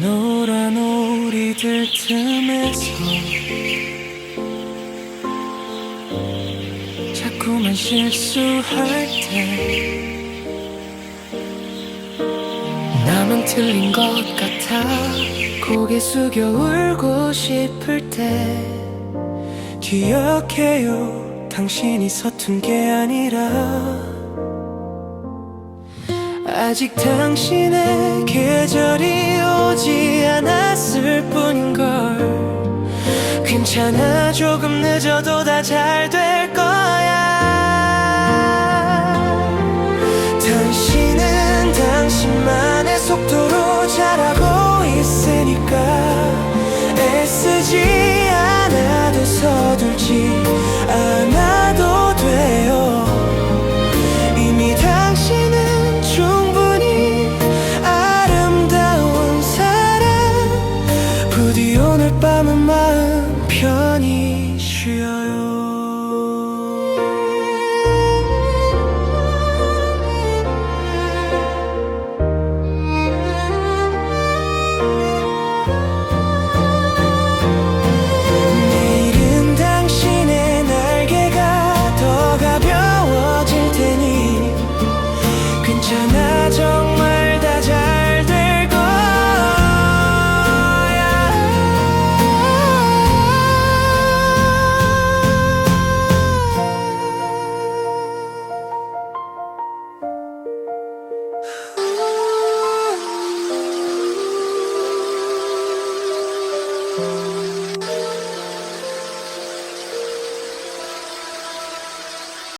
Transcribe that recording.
노란 오리들 틈에서 자꾸만 실수할 때 나만 틀린 것 같아. 고개 숙여 울고 싶을 때 기억해요. 당신이 서툰 게 아니라. 아직 당신의 계절이 오지 않았을 뿐인걸. 괜찮아 조금 늦어도 다 잘 될 거 by my mind.